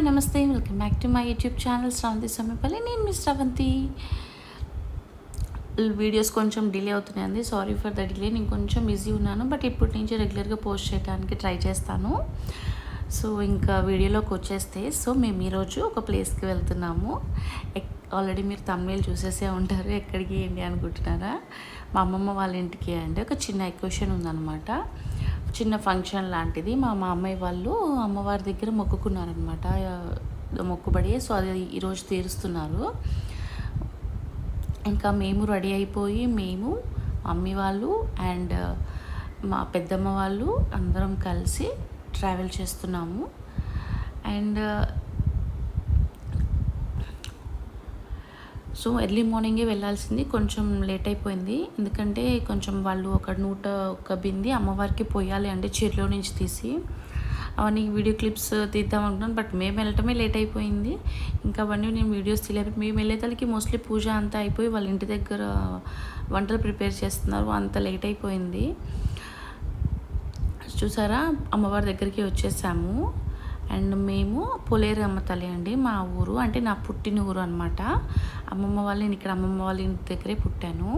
Hi నమస్తే. Welcome back to my YouTube channel Sravanthi Samipalli. నేను మీ శ్రవంతి. వీడియోస్ కొంచెం డిలే అవుతున్నాయండి సారీ ఫర్ ద డిలే. నేను కొంచెం బిజీ ఉన్నాను బట్ ఇప్పటి నుంచి రెగ్యులర్గా పోస్ట్ చేయడానికి ట్రై చేస్తాను. సో ఇంకా వీడియోలోకి వచ్చేస్తే సో మేము ఈరోజు ఒక ప్లేస్కి వెళ్తున్నాము. ఆల్రెడీ మీరు తమిళ చూసేసే ఉంటారు. ఎక్కడికి ఏంటి అనుకుంటున్నారా? మా అమ్మమ్మ వాళ్ళ ఇంటికి అంటే ఒక చిన్న ఎక్వేషన్ ఉందన్నమాట. చిన్న ఫంక్షన్ లాంటిది. మా మామయ్య వాళ్ళు అమ్మవారి దగ్గర మొక్కుకున్నారనమాట మొక్కుబడి. సో అది ఈరోజు తీరుస్తున్నారు. ఇంకా మేము రెడీ అయిపోయి మేము మమ్మీ వాళ్ళు అండ్ మా పెద్దమ్మ వాళ్ళు అందరం కలిసి ట్రావెల్ చేస్తున్నాము. అండ్ సో ఎర్లీ మార్నింగే వెళ్ళాల్సింది. కొంచెం లేట్ అయిపోయింది. ఎందుకంటే కొంచెం వాళ్ళు ఒక నూట ఒక బింది అమ్మవారికి పోయాలి అంటే చీరలో నుంచి తీసి. అవన్నీ వీడియో క్లిప్స్ తీద్దాం అనుకున్నాను. బట్ మేము వెళ్ళటమే లేట్ అయిపోయింది. ఇంకా అవన్నీ నేను వీడియోస్ తీయలేదు. మేము వెళ్ళేతలకి మోస్ట్లీ పూజ అంతా అయిపోయి వాళ్ళ ఇంటి దగ్గర వంటలు ప్రిపేర్ చేస్తున్నారు. అంత లేట్ అయిపోయింది. చూసారా? అమ్మవారి దగ్గరికి వచ్చేసాము. అండ్ మేము పొలేరమ్మ తల్లి అండి మా ఊరు. అంటే నా పుట్టిన ఊరు అనమాట అమ్మమ్మ వాళ్ళు నేను ఇక్కడ అమ్మమ్మ వాళ్ళ ఇంటి దగ్గరే పుట్టాను.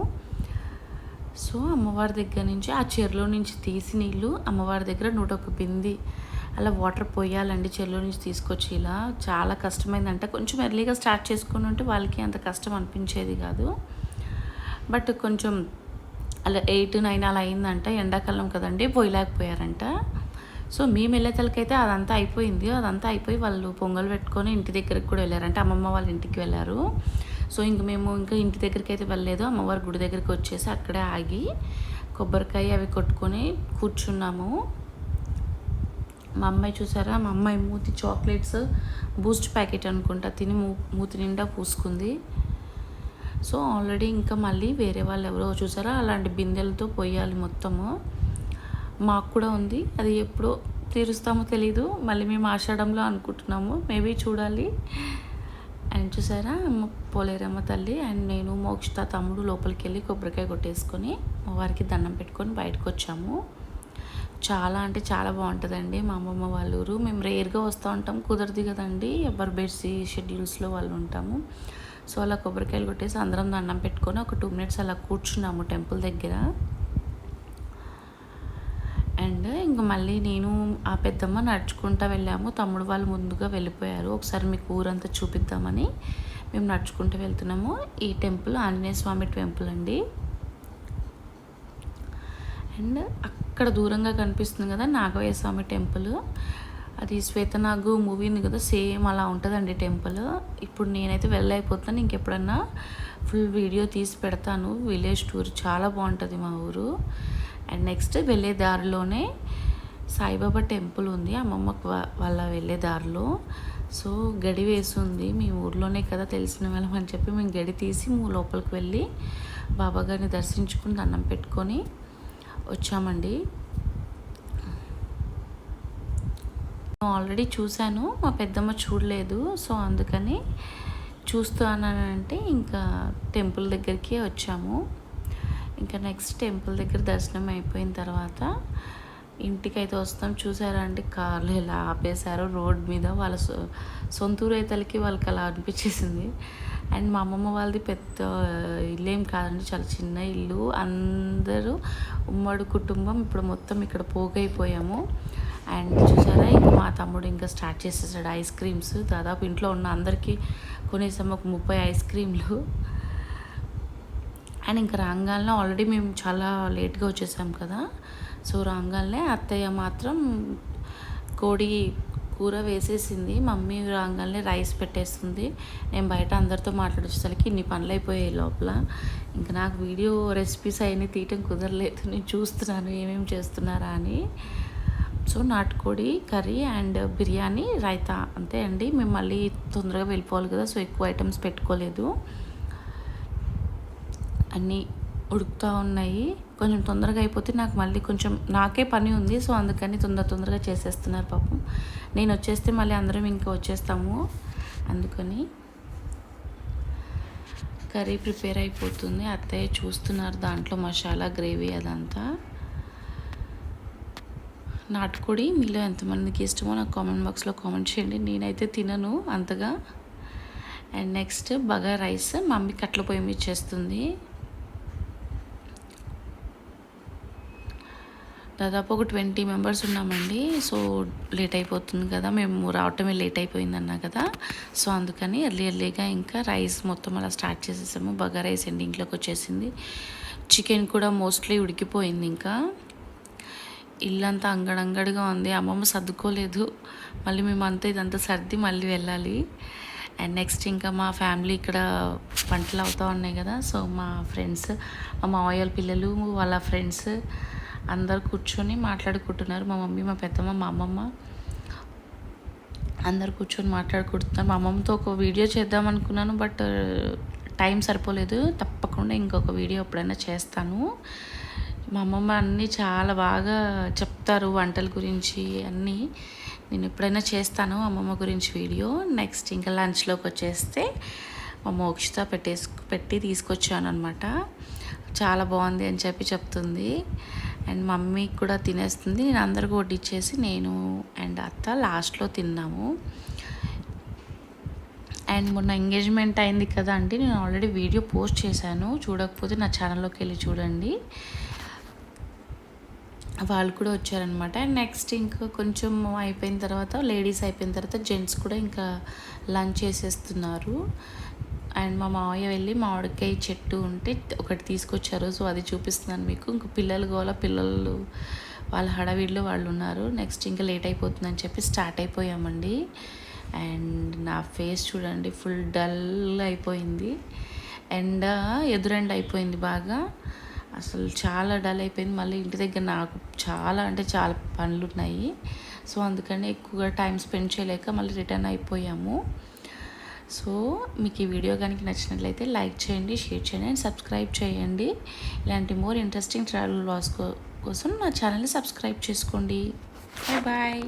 సో అమ్మవారి దగ్గర నుంచి ఆ చెరులో నుంచి తీసి నీళ్ళు అమ్మవారి దగ్గర నూట ఒక బింది అలా వాటర్ పోయాలండి చెరులో నుంచి తీసుకొచ్చి ఇలా చాలా కష్టమైందంట. కొంచెం ఎర్లీగా స్టార్ట్ చేసుకుని ఉంటే వాళ్ళకి అంత కష్టం అనిపించేది కాదు. బట్ కొంచెం అలా ఎయిట్ నైన్ అలా అయిందంట. ఎండాకాలం కదండి పోయలేకపోయారంట. సో మేము వెళ్ళేతలకైతే అదంతా అయిపోయింది. అదంతా అయిపోయి వాళ్ళు పొంగల్ పెట్టుకొని ఇంటి దగ్గరికి కూడా వెళ్ళారు. అంటే అమ్మమ్మ వాళ్ళ ఇంటికి వెళ్ళారు. సో ఇంక మేము ఇంకా ఇంటి దగ్గరికి అయితే వెళ్ళలేదు. అమ్మవారి గుడి దగ్గరికి వచ్చేసి అక్కడే ఆగి కొబ్బరికాయ అవి కొట్టుకొని కూర్చున్నాము. మా అమ్మాయి చూసారా? మా అమ్మాయి మూతి చాక్లెట్స్ బూస్ట్ ప్యాకెట్ అనుకుంటా తిని మూ మూతి నిండా పూసుకుంది. సో ఆల్రెడీ ఇంకా మళ్ళీ వేరే వాళ్ళు ఎవరో చూసారా? అలాంటి బిందెలతో పోయాలి మొత్తము. మాకు కూడా ఉంది. అది ఎప్పుడో తీరుస్తామో తెలీదు. మళ్ళీ మేము ఆషాఢంలో అనుకుంటున్నాము. మేబీ చూడాలి. అండ్ చూసారా? పోలేరమ్మ తల్లి అండ్ నేను మోక్షిత తమ్ముడు లోపలికి వెళ్ళి కొబ్బరికాయ కొట్టేసుకొని వారికి దండం పెట్టుకొని బయటకు వచ్చాము. చాలా అంటే చాలా బాగుంటుందండి మా అమ్మమ్మ వాళ్ళ ఊరు. మేము రేర్గా వస్తూ ఉంటాం. కుదరదు కదండి. ఎవరు బెడ్సీ షెడ్యూల్స్లో వాళ్ళు ఉంటాము. సో అలా కొబ్బరికాయలు కొట్టేసి అందరం దండం పెట్టుకొని ఒక టూ మినిట్స్ అలా కూర్చున్నాము టెంపుల్ దగ్గర అండ్ ఇంకా మళ్ళీ నేను ఆ పెద్దమ్మ నడుచుకుంటూ వెళ్ళాము. తమ్ముడు వాళ్ళు ముందుగా వెళ్ళిపోయారు. ఒకసారి మీకు ఊరంతా చూపిద్దామని మేము నడుచుకుంటూ వెళ్తున్నాము. ఈ టెంపుల్ ఆంజనేయ స్వామి టెంపుల్ అండి. అండ్ అక్కడ దూరంగా కనిపిస్తుంది కదా నాగవయ్య స్వామి టెంపుల్. అది శ్వేతనాగు మూవీ ఉంది కదా సేమ్ అలా ఉంటుందండి టెంపుల్. ఇప్పుడు నేనైతే వెళ్ళైపోతాను ఇంకెప్పుడన్నా ఫుల్ వీడియో తీసి పెడతాను. విలేజ్ టూర్ చాలా బాగుంటుంది మా ఊరు. అండ్ నెక్స్ట్ వెళ్ళే దారిలోనే సాయిబాబా టెంపుల్ ఉంది. అమ్మమ్మకు వాళ్ళ వెళ్ళే దారిలో. సో గడి వేసి ఉంది. మీ ఊర్లోనే కదా తెలిసిన వాళ్ళం అని చెప్పి మేము గడి తీసి మూ లోపలికి వెళ్ళి బాబాగారిని దర్శించుకుని దండం పెట్టుకొని వచ్చామండి. ఆల్రెడీ చూశాను. మా పెద్దమ్మ చూడలేదు. సో అందుకని చూస్తున్నానంటే ఇంకా టెంపుల్ దగ్గరికి వచ్చాము. ఇంకా నెక్స్ట్ టెంపుల్ దగ్గర దర్శనం అయిపోయిన తర్వాత ఇంటికి అయితే వస్తాం. చూసారా అండి? కార్లు ఇలా ఆపేశారు రోడ్ మీద వాళ్ళ సొంతూరు రైతులకి వాళ్ళకి అలా అనిపించేసింది. అండ్ మా అమ్మమ్మ వాళ్ళది పెద్ద ఇల్లు ఏం కాదండి. చాలా చిన్న ఇల్లు. అందరూ ఉమ్మడి కుటుంబం. ఇప్పుడు మొత్తం ఇక్కడ పోగైపోయాము. అండ్ చూసారా ఇంకా మా తమ్ముడు ఇంకా స్టార్ట్ చేసేసాడు ఐస్ క్రీమ్స్. దాదాపు ఇంట్లో ఉన్న అందరికీ కొనేసాము. ఒక ముప్పై ఐస్ క్రీమ్లు. అండ్ ఇంకా రాంగాల్లో ఆల్రెడీ మేము చాలా లేట్గా వచ్చేసాం కదా. సో రాగానే అత్తయ్య మాత్రం కోడి కూర వేసేసింది. మమ్మీ రాగానే రైస్ పెట్టేస్తుంది. నేను బయట అందరితో మాట్లాడేసరికి ఇన్ని పనులు అయిపోయాయి లోపల. ఇంకా నాకు వీడియో రెసిపీస్ అవన్నీ తీయటం కుదరలేదు. నేను చూస్తున్నాను ఏమేమి చేస్తున్నారా అని. సో నాటుకోడి కర్రీ అండ్ బిర్యానీ రైతా అంతే అండి. మేము మళ్ళీ తొందరగా వెళ్ళిపోవాలి కదా సో ఎక్కువ ఐటమ్స్ పెట్టుకోలేదు. అన్నీ ఉడుకుతూ ఉన్నాయి. కొంచెం తొందరగా అయిపోతే నాకు మళ్ళీ కొంచెం నాకే పని ఉంది సో అందుకని తొందర తొందరగా చేసేస్తున్నారు పాపం. నేను వచ్చేస్తే మళ్ళీ అందరం ఇంకా వచ్చేస్తాము. అందుకని కర్రీ ప్రిపేర్ అయిపోతుంది. అత్తయ్య చూస్తున్నారు దాంట్లో మసాలా గ్రేవీ అదంతా. నాటుకోడి మీలో ఎంతమందికి ఇష్టమో నాకు కామెంట్ బాక్స్లో కామెంట్ చేయండి. నేనైతే తినను అంతగా. అండ్ నెక్స్ట్ బగా రైస్ మమ్మీ కట్ల పొయ్యి మీద చేస్తుంది. దాదాపు ఒక ట్వంటీ మెంబర్స్ ఉన్నామండి. సో లేట్ అయిపోతుంది కదా. మేము రావటమే లేట్ అయిపోయింది అన్నా కదా. సో అందుకని ఎర్లీ ఎర్లీగా ఇంకా రైస్ మొత్తం అలా స్టార్ట్ చేసేసాము. బగా రైస్ ఎండింగ్లోకి వచ్చేసింది. చికెన్ కూడా మోస్ట్లీ ఉడికిపోయింది ఇంకా. ఇల్లంతా అంగడంగడిగా ఉంది. అమ్మమ్మ సర్దుకోలేదు. మళ్ళీ మేమంతా ఇదంతా సర్ది మళ్ళీ వెళ్ళాలి. అండ్ నెక్స్ట్ ఇంకా మా ఫ్యామిలీ ఇక్కడ వంటలు అవుతూ ఉన్నాయి కదా. సో మా ఫ్రెండ్స్ మా మావయ్య పిల్లలు వాళ్ళ ఫ్రెండ్స్ అందరు కూర్చొని మాట్లాడుకుంటున్నారు. మా మమ్మీ మా పెద్దమ్మ మా అమ్మమ్మ అందరు కూర్చొని మాట్లాడుకుంటున్నారు. మా అమ్మమ్మతో ఒక వీడియో చేద్దాం అనుకున్నాను బట్ టైం సరిపోలేదు. తప్పకుండా ఇంకొక వీడియో ఎప్పుడైనా చేస్తాను. మా అమ్మమ్మ అన్నీ చాలా బాగా చెప్తారు వంటల గురించి అన్నీ. నేను ఎప్పుడైనా చేస్తాను అమ్మమ్మ గురించి వీడియో. నెక్స్ట్ ఇంకా లంచ్లోకి వచ్చేస్తే మా మోక్షిత పెట్టేసి పెట్టి తీసుకొచ్చాను అనమాట చాలా బాగుంది అని చెప్పి చెప్తుంది. అండ్ మమ్మీ కూడా తినేస్తుంది. నేను అందరికీ వడ్డిచ్చేసి నేను అండ్ అత్త లాస్ట్లో తిన్నాము. అండ్ మొన్న ఎంగేజ్మెంట్ అయింది కదా అండి నేను ఆల్రెడీ వీడియో పోస్ట్ చేశాను. చూడకపోతే నా ఛానల్లోకి వెళ్ళి చూడండి. వాళ్ళు కూడా వచ్చారనమాట. అండ్ నెక్స్ట్ ఇంకా కొంచెం అయిపోయిన తర్వాత లేడీస్ అయిపోయిన తర్వాత జెంట్స్ కూడా ఇంకా లంచ్ చేసేస్తున్నారు. అండ్ మా మామయ్య వెళ్ళి మామిడికాయ చెట్టు ఉంటే ఒకటి తీసుకొచ్చారు. సో అది చూపిస్తున్నాను మీకు. ఇంక పిల్లలు గోల పిల్లలు వాళ్ళ హడావిడిలో వాళ్ళు ఉన్నారు. నెక్స్ట్ ఇంకా లేట్ అయిపోతుందని చెప్పి స్టార్ట్ అయిపోయామండి. అండ్ నా ఫేస్ చూడండి ఫుల్ డల్ అయిపోయింది. ఎండ ఎదురెండ అయిపోయింది బాగా. అసలు చాలా డల్ అయిపోయింది. మళ్ళీ ఇంటి దగ్గర నాకు చాలా అంటే చాలా పనులు ఉన్నాయి సో అందుకని ఎక్కువగా టైం స్పెండ్ చేయలేక మళ్ళీ రిటర్న్ అయిపోయాము. సో మీకు ఈ వీడియో కనుక నచ్చినట్లయితే లైక్ చేయండి షేర్ చేయండి అండ్ సబ్స్క్రైబ్ చేయండి. ఇలాంటి మోర్ ఇంట్రెస్టింగ్ ట్రావెల్ వ్లాగ్స్ కోసం నా ఛానల్ని సబ్స్క్రైబ్ చేసుకోండి. Bye bye.